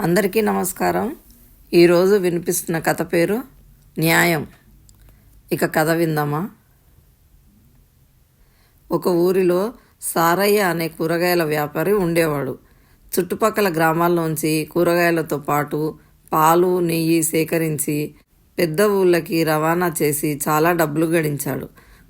అందరికీ నమస్కారం. ఈరోజు వినిపిస్తున్న కథ పేరు న్యాయం. ఇక కథ విందామా? ఒక ఊరిలో సారయ్య అనే కూరగాయల వ్యాపారి ఉండేవాడు. చుట్టుపక్కల గ్రామాల్లోంచి కూరగాయలతో పాటు పాలు నెయ్యి సేకరించి పెద్ద ఊళ్ళకి రవాణా చేసి చాలా డబ్బులు గడించాడు.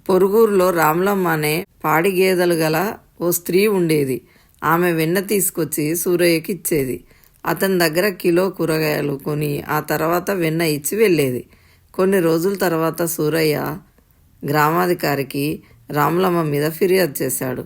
పొరుగురులో రామలమ్మ అనే పాడి గేదెలు గల ఓ స్త్రీ ఉండేది. ఆమె వెన్న తీసుకొచ్చి సూరయ్యకి ఇచ్చేది. అతని దగ్గర కిలో కూరగాయలు కొని ఆ తర్వాత వెన్న ఇచ్చి వెళ్ళేది. కొన్ని రోజుల తర్వాత సూరయ్య గ్రామాధికారికి రామలమ్మ మీద ఫిర్యాదు చేశాడు.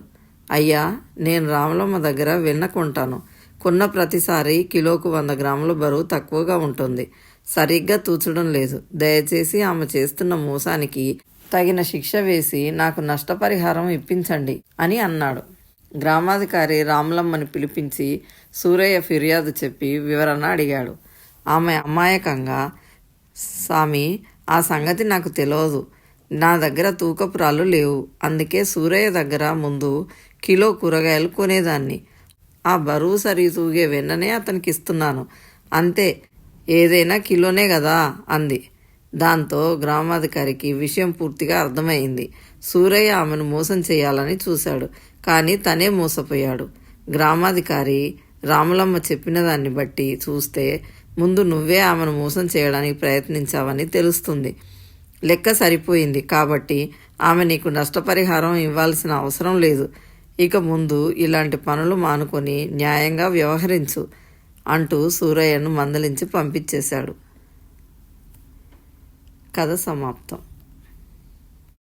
అయ్యా నేను రామలమ్మ దగ్గర వెన్న కొంటాను. కొన్న ప్రతిసారి కిలోకు వంద గ్రాముల బరువు తక్కువగా ఉంటుంది. సరిగ్గా తూచడం లేదు. దయచేసి ఆమె చేస్తున్న మోసానికి తగిన శిక్ష వేసి నాకు నష్టపరిహారం ఇప్పించండి అని అన్నాడు. గ్రామాధికారి రామలమ్మని పిలిపించి సూరయ్య ఫిర్యాదు చెప్పి వివరణ అడిగాడు. ఆమె అమాయకంగా స్వామి ఆ సంగతి నాకు తెలియదు నా దగ్గర తూకపురాలు లేవు. అందుకే సూరయ్య దగ్గర ముందు కిలో కూరగాయలు కొనేదాన్ని. ఆ బరువు సరి తూగే వెన్ననే అతనికి ఇస్తున్నాను అంతే. ఏదైనా కిలోనే కదా అంది. దాంతో గ్రామాధికారికి విషయం పూర్తిగా అర్థమైంది. సూరయ్య ఆమెను మోసం చేయాలని చూశాడు కానీ తనే మోసపోయాడు. గ్రామాధికారి రాములమ్మ చెప్పిన దాన్ని బట్టి చూస్తే ముందు నువ్వే ఆమెను మోసం చేయడానికి ప్రయత్నించావని తెలుస్తుంది. లెక్క సరిపోయింది కాబట్టి ఆమె నీకు నష్టపరిహారం ఇవ్వాల్సిన అవసరం లేదు. ఇక ముందు ఇలాంటి పనులు మానుకొని న్యాయంగా వ్యవహరించు అంటూ సూరయ్యను మందలించి పంపించేశాడు. కథ సమాప్తం